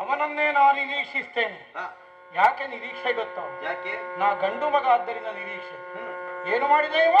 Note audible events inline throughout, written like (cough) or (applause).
ಅವನನ್ನೇ ನಾ ನಿರೀಕ್ಷಿಸ್ತೇನೆ. ಯಾಕೆ ನಿರೀಕ್ಷೆ ಗೊತ್ತ? ಯಾಕೆ? ನಾ ಗಂಡು ಮಗ ಆದ್ದರಿಂದ ನಿರೀಕ್ಷೆ. ಏನು ಮಾಡಿದೆ ಇವ?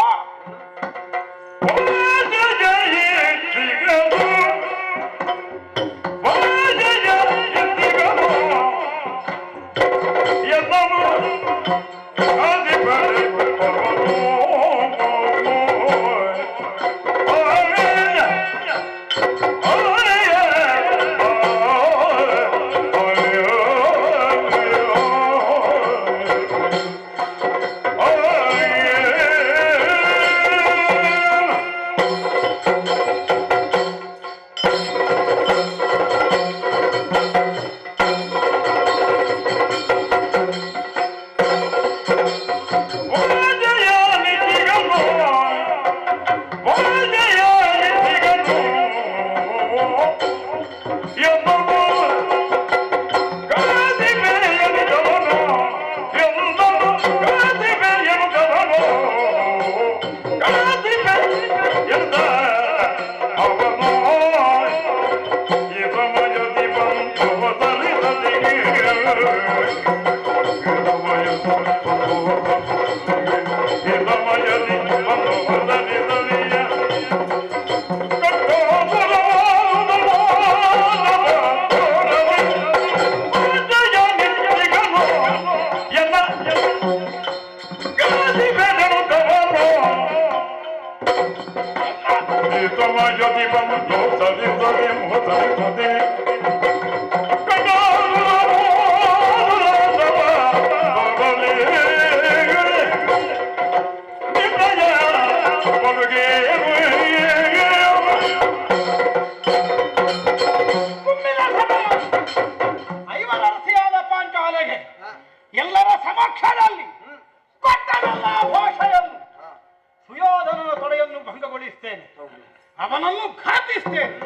ಹೌದು. ಅವನನ್ನು ಘಾತಿಸ್ತೇನೆ.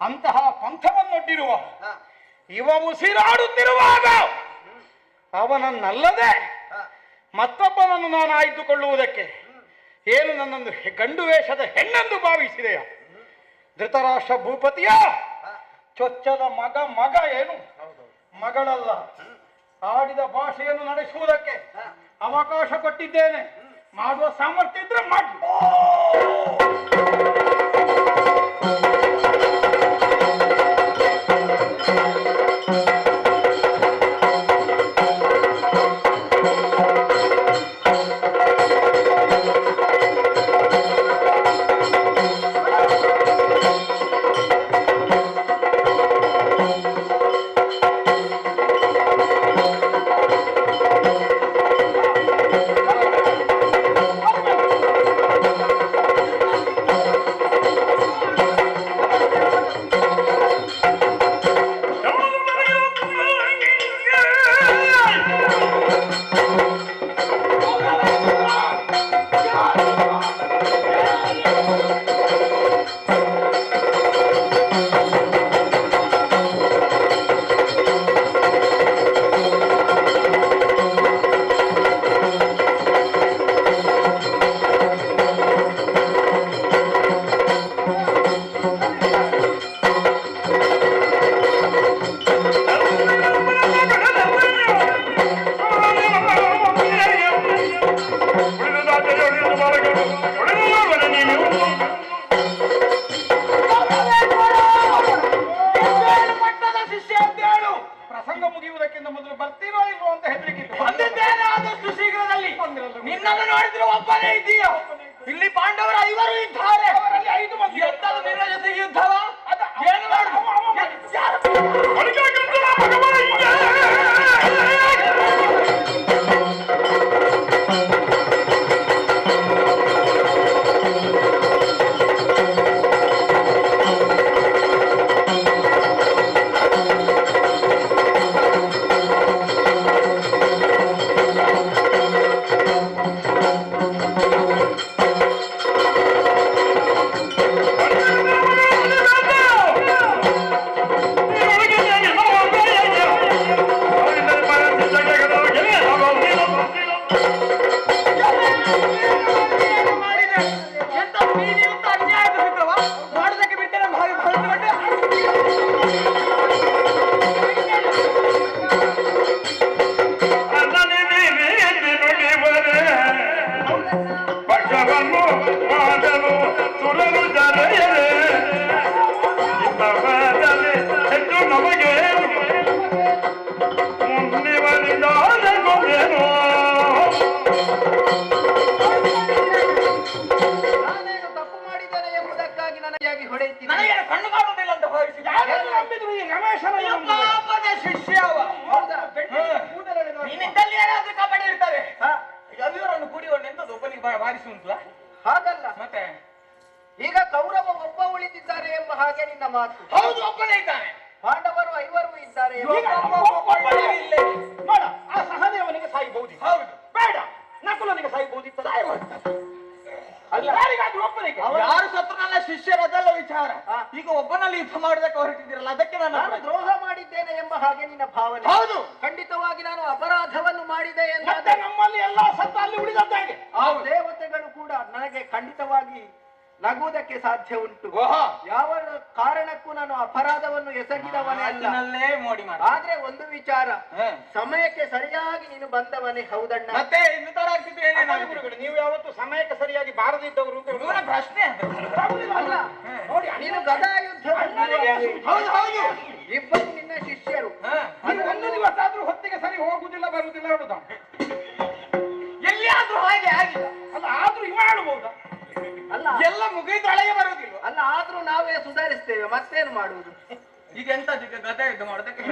ಅಂತಹ ಪಂಥವನ್ನೊಡ್ಡಿರುವ ಇವ ಉಸಿರಾಡುತ್ತಿರುವಾಗ ಅವನನ್ನಲ್ಲದೆ ಮತ್ತೊಬ್ಬನನ್ನು ನಾನು ಆಯ್ದುಕೊಳ್ಳುವುದಕ್ಕೆ ಏನು ನನ್ನೊಂದು ಗಂಡು ವೇಷದ ಹೆಣ್ಣೆಂದು ಭಾವಿಸಿದೆಯ? ಧೃತರಾಷ್ಟ್ರ ಭೂಪತಿಯ? ಚೊಚ್ಚದ ಮಗ ಮಗ ಏನು. ಮಗಳಲ್ಲ. ಆಡಿದ ಭಾಷೆಯನ್ನು ನಡೆಸುವುದಕ್ಕೆ ಅವಕಾಶ ಕೊಟ್ಟಿದ್ದೇನೆ. ಮಾಡುವ ಸಾಮರ್ಥ್ಯ ಇದ್ರೆ ಮಾಡಿ ಈಗ ಕೌರವ ಒಬ್ಬ ಉಳಿದಿದ್ದಾರೆ ಎಂಬ ಹಾಗೆ ನಿನ್ನ ಮಾತು. ಹೌದು ಒಬ್ಬನೇ ಇದ್ದಾನೆ ಪಾಂಡವರು ಐವರು ಇದ್ದಾರೆ. ನೋಡ ಆ ಸಹದೇವನಿಗೆ ಸಾಯಬಹುದು? ಹೌದು. ಬೇಡ ನಕುಲನಿಗೆ ಸಾಯಬಹುದಿತ್ತು ಅಲ್ಲ ಯಾರಿಗಾದ್ರೂ ಒಬ್ಬನಿಗೆ? ಯಾರು ಸತ್ರನಲ್ಲ ನನ್ನ ಶಿಷ್ಯರದಲ್ಲ ವಿಚಾರ. ಈಗ ಒಬ್ಬನಲ್ಲಿ ಯುದ್ಧ ಮಾಡುವುದಕ್ಕೆ ಹೊರಟಿದ್ದೀರಲ್ಲ ಅದಕ್ಕೆ ನಾನು ದ್ರೋಹ ಮಾಡಿದ್ದೇನೆ ಎಂಬ ಹಾಗೆ ನಿನ್ನ ಭಾವನೆ. ಹೌದು. ಖಂಡಿತವಾಗಿ ನಾನು ಅಪರಾಧವನ್ನು ಮಾಡಿದೆ ಎಂದು ನಮ್ಮಲ್ಲಿ ಎಲ್ಲ ಸತ್ತ ಅಲ್ಲಿ ಉಳಿದದ್ದಾಗೆ? ಆ ದೇವತೆಗಳು ಕೂಡ ನನಗೆ ಖಂಡಿತವಾಗಿ ನಗುವುದಕ್ಕೆ ಸಾಧ್ಯ ಉಂಟು. ಯಾವ ಕಾರಣಕ್ಕೂ ನಾನು ಅಪರಾಧವನ್ನು ಎಸಗಿದವನೇ ಅಲ್ಲ. ಮೋಡಿ ಮಾಡ. ಆದ್ರೆ ಒಂದು ವಿಚಾರ. ಸಮಯಕ್ಕೆ ಸರಿಯಾಗಿ ನೀನು ಬಂದವನೇ ಹೌದಣ್ಣ? ಮತ್ತೆ ಇನ್ನು ತರ ಆಗ್ತಿದ್ರೆ ನೀವು ಯಾವತ್ತು ಸಮಯಕ್ಕೆ ಸರಿಯಾಗಿ ಬಾರದಿದ್ದವರು ಪ್ರಶ್ನೆ. ಅಲ್ಲ. ನೋಡಿ ನೀನು ಗದಾ ಯುದ್ಧ ಹೌದು ಹೌದು. ಇಬ್ಬರು ನಿನ್ನ ಶಿಷ್ಯರು. ಒಂದು ದಿವಸ ಆದ್ರೂ ಹೊತ್ತಿಗೆ ಸರಿ ಹೋಗುದಿಲ್ಲ ಬರುವುದಿಲ್ಲ ಎಲ್ಲಿಯಾದ್ರೂ ಹಾಗೆ ಆಗಿಲ್ಲ. ಅದು ಆದ್ರೂ ಇವ ಆಡ್ಬಹುದಾ ಅಲ್ಲ ಎಲ್ಲ ಮುಗಿದೊಳಗೆ ಬರುವುದಿಲ್ಲ ಅಲ್ಲ ಆದ್ರೂ ನಾವೇ ಸುಧಾರಿಸ್ತೇವೆ ಮತ್ತೇನು ಮಾಡುವುದು? ಈಗ ಎಂತ ಈಗ ಗದೆ ಇದು ಮಾಡೋದಕ್ಕೆ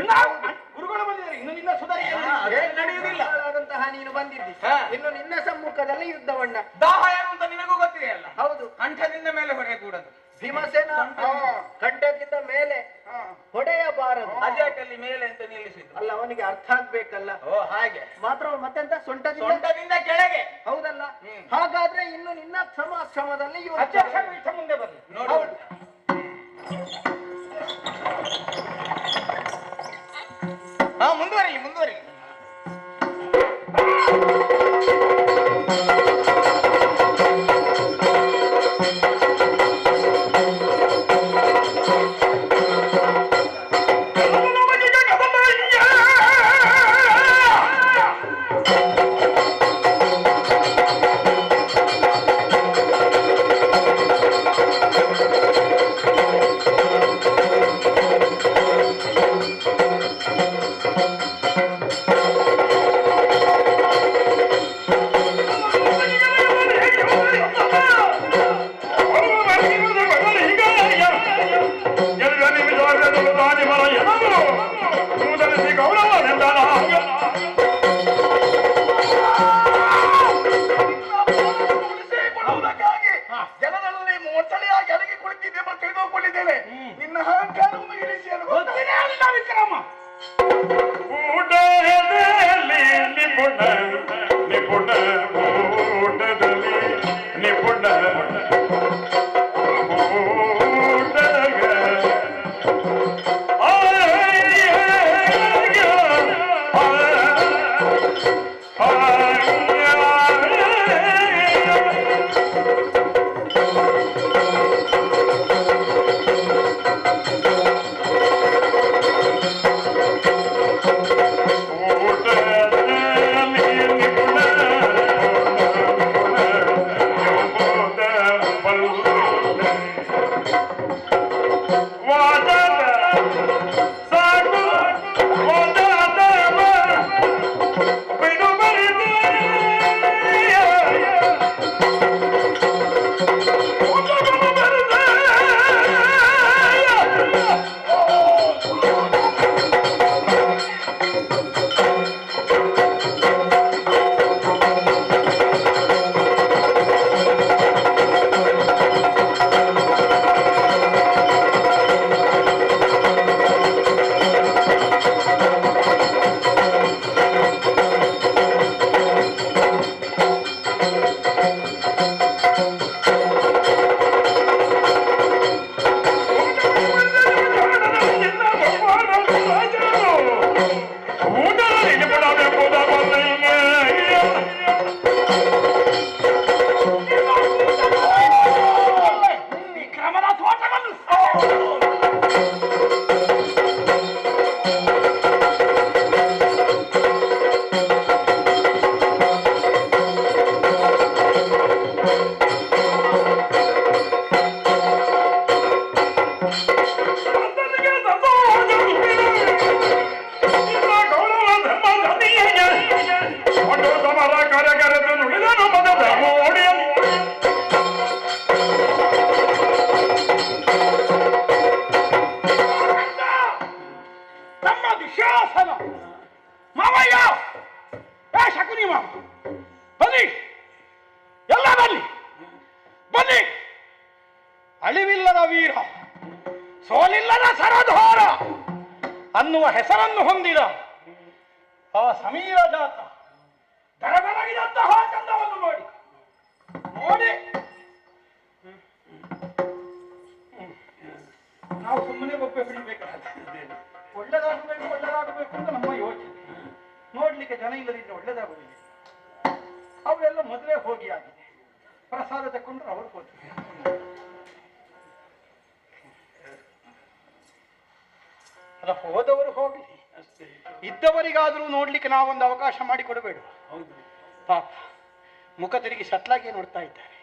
ಗುರುಗಳು ಬಂದಿದ್ದಾರೆ ಇನ್ನು ನಿನ್ನ ಸುಧಾರಿಕೆ ನಡೆಯುವುದಿಲ್ಲ. ಆದಂತಹ ನೀನು ಬಂದಿದ್ದಿ. ಇನ್ನು ನಿನ್ನ ಸಮ್ಮುಖದಲ್ಲಿ ಯುದ್ಧವಣ್ಣ. ದಾಹ ಏನು ಅಂತ ನಿನಗೂ ಗೊತ್ತಿದೆ ಅಲ್ಲ ಹೌದು. ಕಂಠದಿಂದ ಮೇಲೆ ಹೊರೆ ಕೂಡದು ಭೀಮಸೇನ ಕಂಠದಿಂದ ಮೇಲೆ ಹೊಡೆಯಬಾರದು. ಅಜಾಟಲ್ಲಿ ಮೇಲೆ ಅಂತ ನಿಲ್ಲಿಸಿದ್ರು ಅಲ್ಲ ಅವನಿಗೆ ಅರ್ಥ ಆಗ್ಬೇಕಲ್ಲ. ಓ ಹಾಗೆ. ಮಾತ್ರ ಮತ್ತೆಂತ? ಸೊಂಟದಿಂದ? ಸೊಂಟದಿಂದ ಕೆಳಗೆ. ಹಾಗಾದ್ರೆ ಇನ್ನು ನಿನ್ನ ಕ್ಷಮಾಶ್ರಮದಲ್ಲಿ ಮುಂದೆ ಬರಲಿ Thank you. ಸೋಲಿಲ್ಲದ ಸರಧೋರ ಅನ್ನುವ ಹೆಸರನ್ನು ಹೊಂದಿದ ಆ ಸಮೀರ ಜಾತ. ದರದರಗಿದಂತಹ ಚಂದವನ್ನು ನೋಡಿ. ನೋಡಿ. ನಾವು ಸುಮ್ಮನೆ ಒಬ್ಬೆ ಬಿಡಬೇಕು ಒಳ್ಳೆದಾಗಬೇಕು ಒಳ್ಳೆದಾಗಬೇಕು ಅಂತ ನಮ್ಮ ಯೋಚನೆ. ನೋಡ್ಲಿಕ್ಕೆ ಜನ ಇಲ್ಲದಿದ್ರೆ ಒಳ್ಳೆದಾಗುವುದಿಲ್ಲ. ಅವರೆಲ್ಲ ಮೊದಲೇ ಹೋಗಿ ಆಗಿದೆ. ಪ್ರಸಾದ ತಕ್ಕೊಂಡ್ರೆ ಅವರು ಹೋದ್ರು ಅಲ್ಲ ಹೋದವರು ಹೋಗಲಿ. ಇದ್ದವರಿಗಾದರೂ ನೋಡ್ಲಿಕ್ಕೆ ನಾವೊಂದು ಅವಕಾಶ ಮಾಡಿ ಕೊಡಬೇಡ ಪಾಪ ಮುಖ ತಿರುಗಿ ಸತ್ಲಾಗಿ ನೋಡ್ತಾ ಇದ್ದಾರೆ.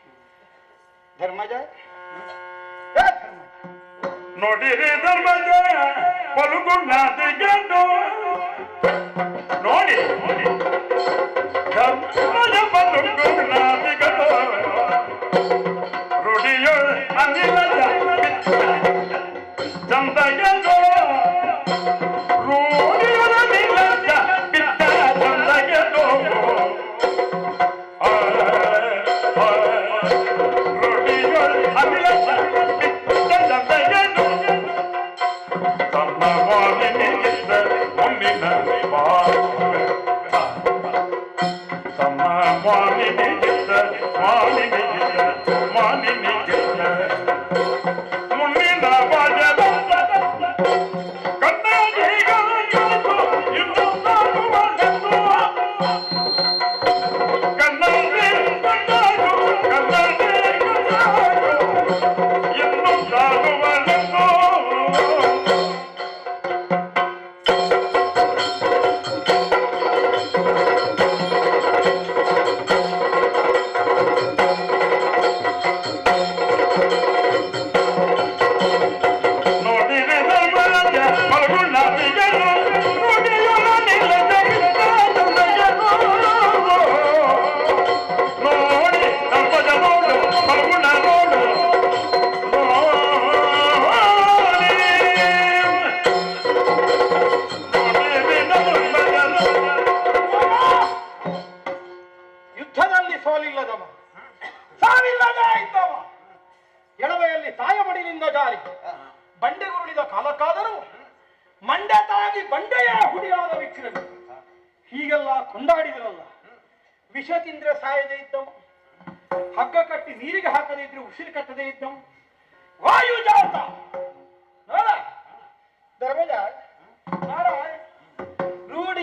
ಧರ್ಮಜ? ನೋಡಿ ಧರ್ಮಜ ನೋಡಿರಿ ಧರ್ಮಜ ನೋಡಿ ನೋಡಿ. Dharmaja Mommy, me, me, me,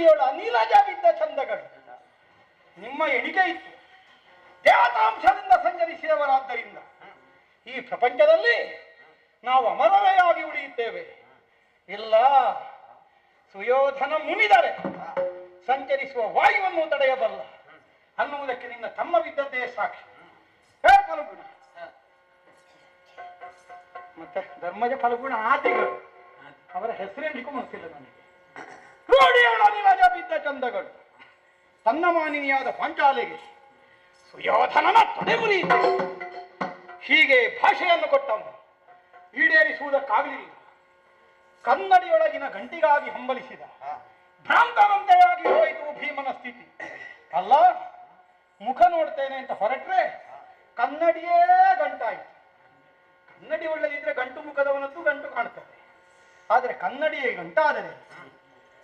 ರೂಢಿಯೊಳ ಅನಿಲಜ ಬಿದ್ದ ಚಂದಗಳು. ನಿಮ್ಮ ಎಣಿಕೆ ಇತ್ತು. ದೇವತಾಂಶದಿಂದ ಸಂಚರಿಸಿದವರಾದ್ದರಿಂದ ಈ ಪ್ರಪಂಚದಲ್ಲಿ ನಾವು ಅಮರವೇ ಆಗಿ ಉಳಿಯುತ್ತೇವೆ. ಇಲ್ಲ, ಸುಯೋಧನ ಮುನಿದರೆ ಸಂಚರಿಸುವ ವಾಯುವನ್ನು ತಡೆಯಬಲ್ಲ. ಅನ್ನುವುದಕ್ಕೆ ನಿನ್ನ ತಮ್ಮವಿದ್ದದ್ದೇ ಸಾಕ್ಷಿ. ಹೇ ಫಲಗುಣ. ಮತ್ತೆ ಧರ್ಮಜ ಫಲಗುಣ ಆತಿಗಳು ಅವರ ಹೆಸರೇಳಿಗೂ ಮನಸ್ಸಿಲ್ಲ ನನಗೆ ನಿಮಗ ಬಿದ್ದ ಚಂದಗಳು. ತನ್ನ ಮಾನಿನಿಯಾದ ಪಾಂಚಾಲೆಗೆ ಸುಯೋಧನನ ಹೀಗೆ ಭಾಷೆಯನ್ನು ಕೊಟ್ಟವನು. ಈಡೇರಿಸುವುದಕ್ಕಾಗಲಿಲ್ಲ. ಕನ್ನಡಿಯೊಳಗಿನ ಗಂಟಿಗಾಗಿ ಹಂಬಲಿಸಿದ. ಭ್ರಾಂತನಂತೆಯಾಗಿ ಹೋಯಿತು ಭೀಮನ ಸ್ಥಿತಿ. ಅಲ್ಲ, ಮುಖ ನೋಡ್ತೇನೆ ಅಂತ ಹೊರಟ್ರೆ ಕನ್ನಡಿಯೇ ಗಂಟಾಯಿತು. ಕನ್ನಡಿ ಒಳ್ಳೆದಿದ್ರೆ ಗಂಟು ಮುಖದವನದ್ದು ಗಂಟು ಕಾಣ್ತದೆ. ಆದರೆ ಕನ್ನಡಿಯೇ ಗಂಟಾದರೆ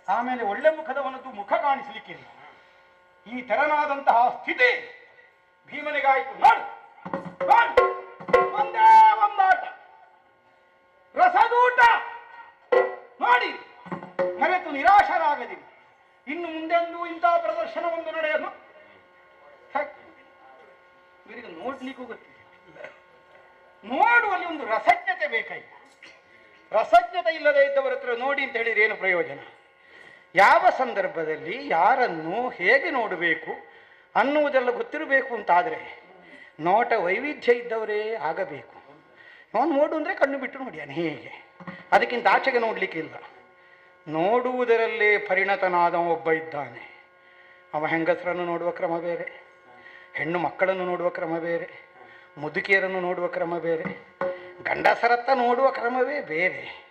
ಆಮೇಲೆ ಒಳ್ಳೆ ಮುಖದವನದ್ದು ಮುಖ ಕಾಣಿಸಲಿಕ್ಕಿಲ್ಲ. ಈ ತೆರನಾದಂತಹ ಸ್ಥಿತಿ ಭೀಮನಿಗಾಯಿತು. ನೋಡು. ಒಂದೇ ಒಂದಾಟ. ರಸದೂಟ. ನೋಡಿ. ಮರೆತು ನಿರಾಶರಾಗದಿರಿ. ಇನ್ನು ಮುಂದೆಂದೂ ಇಂತಹ ಪ್ರದರ್ಶನವೊಂದು ನಡೆಯಲು ಸಾಕು. ಇವರಿಗೆ ನೋಡ್ಲಿಕ್ಕೂ ಗೊತ್ತಿಲ್ಲ. ನೋಡುವಲ್ಲಿ ಒಂದು ರಸಜ್ಞತೆ ಬೇಕಾಯ್ತು. ರಸಜ್ಞತೆ ಇಲ್ಲದೆ ಇದ್ದವರ ಹತ್ರ ನೋಡಿ ಅಂತ ಹೇಳಿದ್ರೆ ಏನು ಪ್ರಯೋಜನ? ಯಾವ ಸಂದರ್ಭದಲ್ಲಿ ಯಾರನ್ನು ಹೇಗೆ ನೋಡಬೇಕು ಅನ್ನುವುದೆಲ್ಲ ಗೊತ್ತಿರಬೇಕು ಅಂತಾದರೆ ನೋಟ ವೈವಿಧ್ಯ ಇದ್ದವರೇ ಆಗಬೇಕು. ಅವನು ನೋಡು ಅಂದರೆ ಕಣ್ಣು ಬಿಟ್ಟು ನೋಡಿಯಾನೆ ಹೇಗೆ? ಅದಕ್ಕಿಂತ ಆಚೆಗೆ ನೋಡಲಿಕ್ಕಿಲ್ಲ ನೋಡುವುದರಲ್ಲೇ ಪರಿಣತನಾದ ಒಬ್ಬ ಇದ್ದಾನೆ. ಅವ ಹೆಂಗಸರನ್ನು ನೋಡುವ ಕ್ರಮ ಬೇರೆ, ಹೆಣ್ಣು ಮಕ್ಕಳನ್ನು ನೋಡುವ ಕ್ರಮ ಬೇರೆ, ಮುದುಕಿಯರನ್ನು ನೋಡುವ ಕ್ರಮ ಬೇರೆ, ಗಂಡಸರತ್ತ ನೋಡುವ ಕ್ರಮವೇ ಬೇರೆ.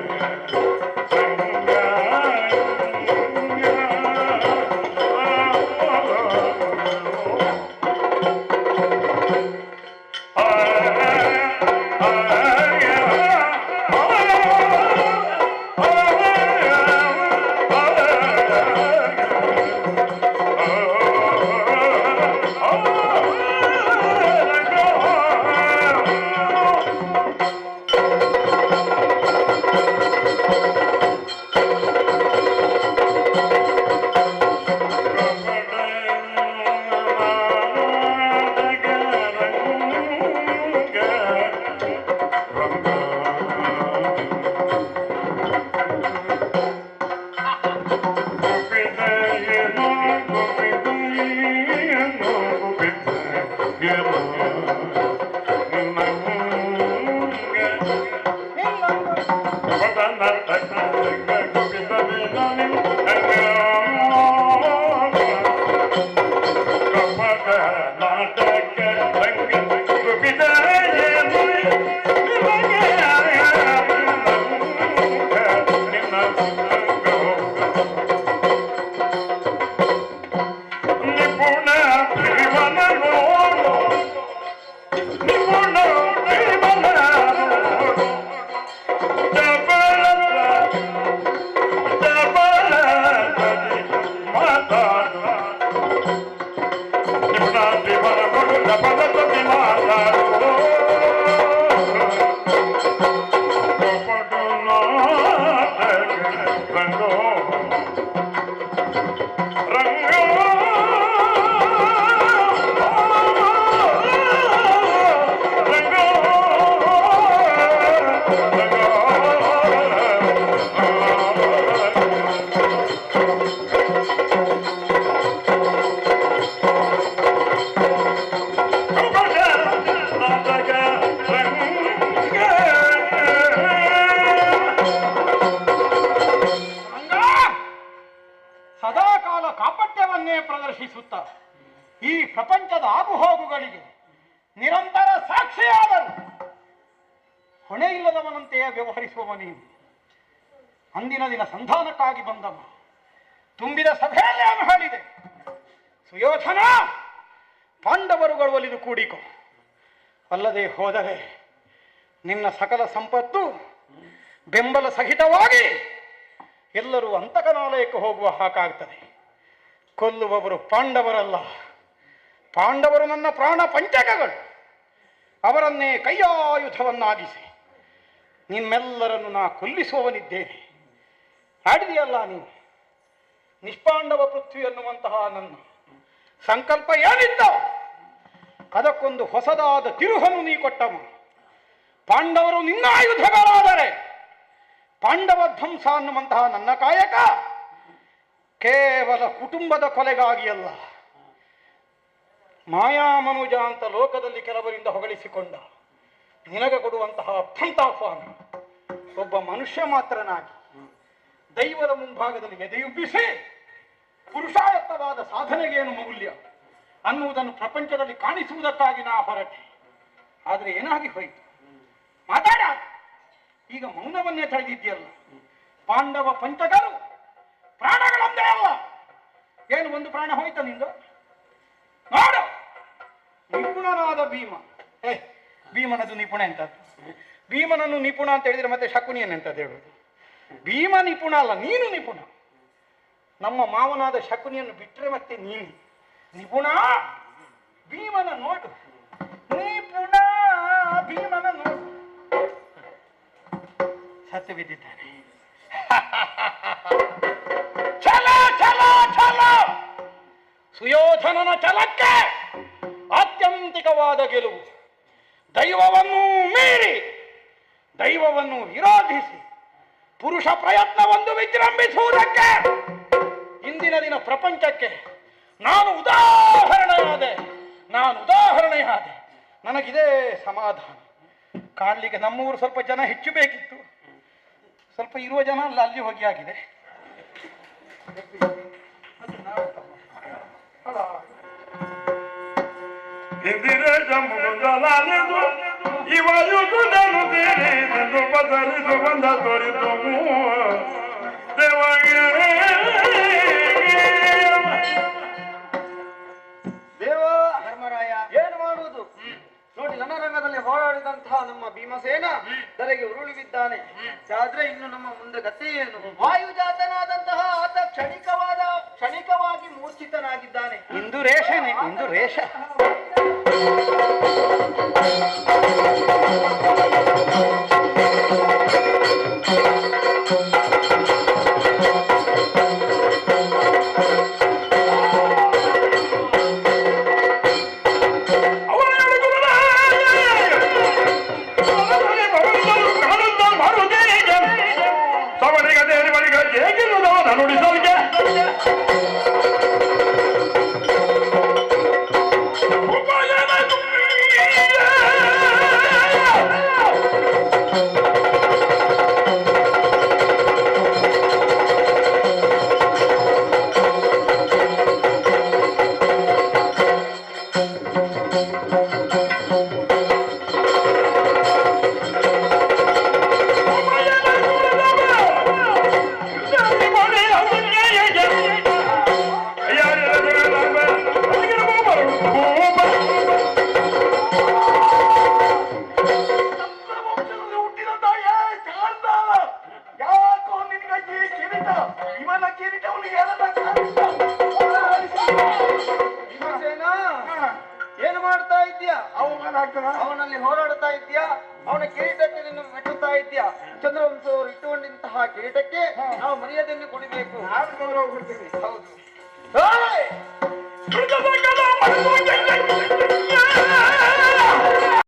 ಪಾಂಡವರುಗಳು ಒಲಿದು ಕೂಡಿಕೊ. ಅಲ್ಲದೆ ಹೋದರೆ ನಿನ್ನ ಸಕಲ ಸಂಪತ್ತು ಬೆಂಬಲ ಸಹಿತವಾಗಿ ಎಲ್ಲರೂ ಅಂತಕನಾಲಯಕ್ಕೆ ಹೋಗುವ ಹಾಕಾಗ್ತದೆ. ಕೊಲ್ಲುವವರು ಪಾಂಡವರಲ್ಲ. ಪಾಂಡವರು ನನ್ನ ಪ್ರಾಣ ಪಂಚಕಗಳು. ಅವರನ್ನೇ ಕೈಯಾಯುಧವನ್ನಾಗಿಸಿ ನಿಮ್ಮೆಲ್ಲರನ್ನು ನಾ ಕೊಲ್ಲಿಸುವವನಿದ್ದೇನೆ. ಆಡಿದೆಯಲ್ಲ ನೀನು ನಿಷ್ಪಾಂಡವ ಪೃಥ್ವಿ ಅನ್ನುವಂತಹ ನನ್ನ ಸಂಕಲ್ಪ ಏನಿದ್ದ ಅದಕ್ಕೊಂದು ಹೊಸದಾದ ತಿರುಹನ್ನು ನೀ ಕೊಟ್ಟವ ಪಾಂಡವರು ನಿನ್ನ ಆಯುಧಗಳಾದರೆ ಪಾಂಡವ ಧ್ವಂಸ ಅನ್ನುವಂತಹ ನನ್ನ ಕಾಯಕ ಕೇವಲ ಕುಟುಂಬದ ಕೊಲೆಗಾಗಿ ಅಲ್ಲ. ಮಾಯಾಮನುಜ ಅಂತ ಲೋಕದಲ್ಲಿ ಕೆಲವರಿಂದ ಹೊಗಳಿಸಿಕೊಂಡ ನಿನಗೆ ಕೊಡುವಂತಹ ಫಂತಾಫಾನ ಒಬ್ಬ ಮನುಷ್ಯ ಮಾತ್ರನಾಗಿ ದೈವದ ಮುಂಭಾಗದಲ್ಲಿ ಎದೆಯುಬ್ಬಿಸಿ ಪುರುಷಾಯತ್ತವಾದ ಸಾಧನೆಗೇನು ಮೌಲ್ಯ? ಅನ್ನುವುದನ್ನು ಪ್ರಪಂಚದಲ್ಲಿ ಕಾಣಿಸುವುದಕ್ಕಾಗಿ ನಾ ಹೊರಟೆ. ಆದರೆ ಏನಾಗಿ ಹೋಯಿತು? ಮಾತಾಡ. ಈಗ ಮೌನವನ್ನೇ ತಳೆದಿದ್ಯಲ್ಲ ಪಾಂಡವ ಪಂಚಕರು ಪ್ರಾಣಗಳೊಂದೇ ಅಲ್ಲ. ಏನು ಒಂದು ಪ್ರಾಣ ಹೋಯ್ತ ನಿಂದು? ನೋಡು. ನಿಪುಣನಾದ ಭೀಮ. ಏ, ಭೀಮನದು ನಿಪುಣ ಎಂತದ್ದು? ಭೀಮನನ್ನು ನಿಪುಣ ಅಂತ ಹೇಳಿದ್ರೆ ಮತ್ತೆ ಶಕುನಿಯನ್ ಎಂತದ್ದು ಹೇಳುದು ಭೀಮ ನಿಪುಣ ಅಲ್ಲ, ನೀನು ನಿಪುಣ. ನಮ್ಮ ಮಾವನಾದ ಶಕುನಿಯನ್ನು ಬಿಟ್ಟರೆ ಮತ್ತೆ ನೀನು. ನಿಪುಣ ಭೀಮನ ನೋಟು. ನಿಪುಣ ಭೀಮನ ನೋಡು ಸತ್ತು ಬಿದ್ದಿದ್ದಾನೆ (laughs) ಛಲ ಛಲ ಛಲ. ಸುಯೋಧನನ ಛಲಕ್ಕೆ ಆತ್ಯಂತಿಕವಾದ ಗೆಲುವು. ದೈವವನ್ನು ಮೀರಿ, ದೈವವನ್ನು ವಿರೋಧಿಸಿ, ಪುರುಷ ಪ್ರಯತ್ನವೊಂದು ವಿಜೃಂಭಿಸುವುದಕ್ಕೆ ಇಂದಿನ ದಿನ ಪ್ರಪಂಚಕ್ಕೆ ನಾನು ಉದಾಹರಣೆಯಾದೆ ನಾನು ಉದಾಹರಣೆಯಾದೆ. ನನಗಿದೆ ಸಮಾಧಾನ. ಕಾಣಲಿಕ್ಕೆ ನಮ್ಮೂರು ಸ್ವಲ್ಪ ಜನ ಹೆಚ್ಚು ಬೇಕಿತ್ತು. ಸ್ವಲ್ಪ ಇರುವ ಜನ ಅಲ್ಲ, ಅಲ್ಲಿ ಹೋಗಿ ಆಗಿದೆ. ಬದಲಿದು ಬಂದ ತೋರಿತು ದೇವಾಗೆ ರಣರಂಗದಲ್ಲಿ ಹೋರಾಡಿದಂತಹ ನಮ್ಮ ಭೀಮಸೇನ ಧರೆಗೆ ಉರುಳಿಬಿದ್ದಾನೆ. ಆದ್ರೆ ಇನ್ನು ನಮ್ಮ ಮುಂದೆ ಗತಿ ಏನು? ವಾಯುಜಾತನಾದಂತಹ ಆತ ಕ್ಷಣಿಕವಾದ ಕ್ಷಣಿಕವಾಗಿ ಮೂರ್ಛಿತನಾಗಿದ್ದಾನೆ. ಇಂದು ರೇಷನೆ ಇಂದು ರೇಷ.